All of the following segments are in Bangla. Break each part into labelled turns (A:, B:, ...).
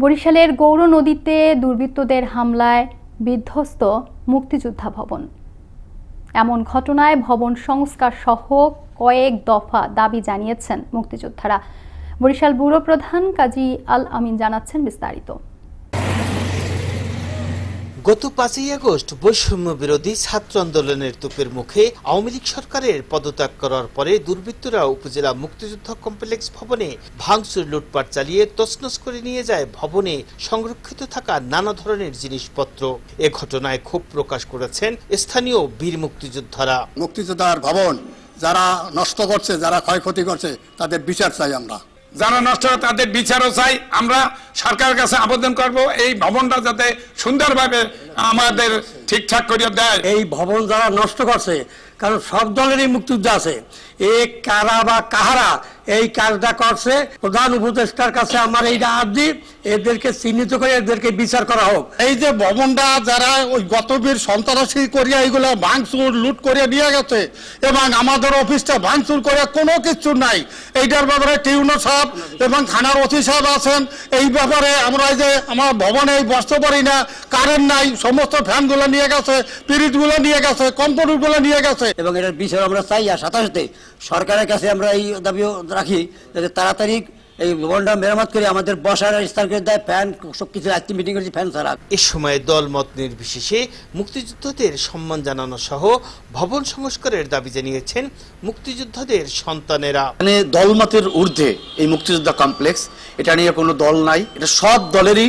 A: বরিশালের গৌর নদীতে দুর্বৃত্তদের হামলায় বিধ্বস্ত মুক্তিযোদ্ধা ভবন। এমন ঘটনায় ভবন সংস্কার সহ কয়েক দফা দাবি জানিয়েছেন মুক্তিযোদ্ধারা। বরিশাল ব্যুরো প্রধান কাজী আল আমিন জানাচ্ছেন বিস্তারিত।
B: গত পাঁচই আগস্ট বৈষম্য বিরোধী ছাত্র আন্দোলনের তোপের মুখে আওয়ামী লীগ সরকারের পদত্যাগ করার পরে দুর্বৃত্তরা উপজেলা মুক্তিযুদ্ধ কমপ্লেক্স ভবনে ভাঙচুর লুটপাট চালিয়ে তছনছ করে নিয়ে যায় ভবনে সংরক্ষিত থাকা নানা ধরনের জিনিসপত্র। এ ঘটনায় ক্ষোভ প্রকাশ করেছেন স্থানীয় বীর মুক্তিযোদ্ধারা।
C: মুক্তিযোদ্ধার ভবন যারা নষ্ট করছে, যারা ক্ষয়ক্ষতি করছে, তাদের বিচার চাই আমরা।
D: যারা নষ্ট হয় তাদের বিচারও চাই। আমরা সরকারের কাছে আবেদন করব, এই ভবনটা যাতে সুন্দরভাবে আমাদের ঠিকঠাক করে দেয়।
E: এই ভবন যারা নষ্ট করছে কারণ সব দলেরই মুক্তিযুদ্ধ আছে। এ কারা বা কাহারা এই কাজটা করছে, প্রধান উপদেষ্টার কাছে আমার এইটা আর্জি এদেরকে চিহ্নিত করে এদেরকে বিচার করা হোক।
C: এই যে ভবনটা যারা ওই গতবীর সন্ত্রাসী করিয়া এইগুলো ভাঙচুর, লুট করে নিয়ে গেছে, এবং আমাদের অফিসটা ভাঙচুর করে কোনো কিছু নাই, এইটার ব্যাপারে টিউনো সাহেব এবং থানার ওসি সাহেব আছেন, এই ব্যাপারে আমরা এই যে আমার ভবনে বসতে পারি না কারেন্ট নাই সমস্ত ফ্যানগুলো নিয়ে গেছে পিরিটগুলো নিয়ে গেছে কম্পিউটারগুলো নিয়ে গেছে।
E: এবং এটার বিচার আমরা চাই আর সাথে সাথে সরকারের কাছে আমরা এই দাবিও রাখি যাতে তাড়াতাড়ি এই ভবনটা মেরামত করে আমাদের বসার স্থান করে দেয় ফ্যান সব কিছু আজকে মিটিং করেছি ফ্যান ছাড়া।
B: এ সময় দল মত নির্বিশেষে মুক্তিযোদ্ধাদের সম্মান জানানো সহ ভবন সংস্কারের দাবি জানিয়েছেন মুক্তিযোদ্ধাদের সন্তানেরা।
F: এখানে দলমতের ঊর্ধ্বে এই মুক্তিযোদ্ধা কমপ্লেক্স এটা নিয়ে কোনো দল নাই এটা সব দলেরই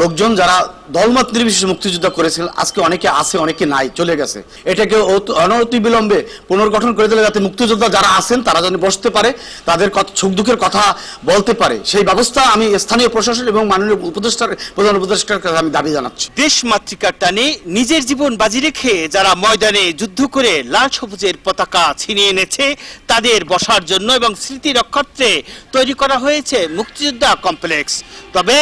F: লোকজন যারা দলমত নির্বিশেষে মুক্তিযুদ্ধ করেছিল আজকে অনেকে আছে, অনেকে নাই, চলে গেছে। এটাকে অনতি বিলম্বে পুনর্গঠন করে দিলে যাতে মুক্তিযোদ্ধা যারা আছেন, তারা যেন বসতে পারে, তাদের সুখ দুঃখের কথা বলতে পারে। সেই ব্যবস্থা আমি স্থানীয় প্রশাসন এবং মাননীয় উপদেষ্টার প্রধান উপদেষ্টার কাছে আমি দাবি জানাচ্ছি।
B: দেশ মাতৃকার টানে নিজের জীবন বাজি রেখে যারা ময়দানে যুদ্ধ করে লাল সবুজের পতাকা ছিনিয়ে এনেছে, তাদের বসার জন্য এবং স্মৃতি রক্ষার্থে তৈরি করা হয়েছে মুক্তিযোদ্ধা কমপ্লেক্স। তবে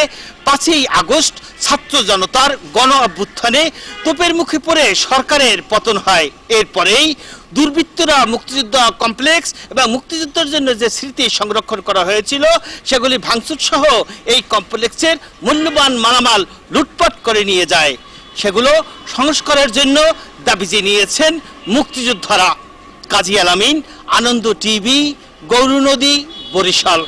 B: পাঁচই আগস্ট ছাত্র জনতার গণ অভ্যুত্থানে তোপের মুখে পড়ে সরকারের পতন হয়। এরপরেই দুর্বৃত্তরা মুক্তিযোদ্ধা কমপ্লেক্স এবং মুক্তিযুদ্ধের জন্য যে স্মৃতি সংরক্ষণ করা হয়েছিল, সেগুলি ভাঙচুর সহ এই কমপ্লেক্সের মূল্যবান মালামাল লুটপাট করে নিয়ে যায়। সেগুলো সংস্কারের জন্য দাবি জানিয়েছেন মুক্তিযোদ্ধারা। কাজী আলামিন আনন্দ টিভি, গৌরনদী, বরিশাল।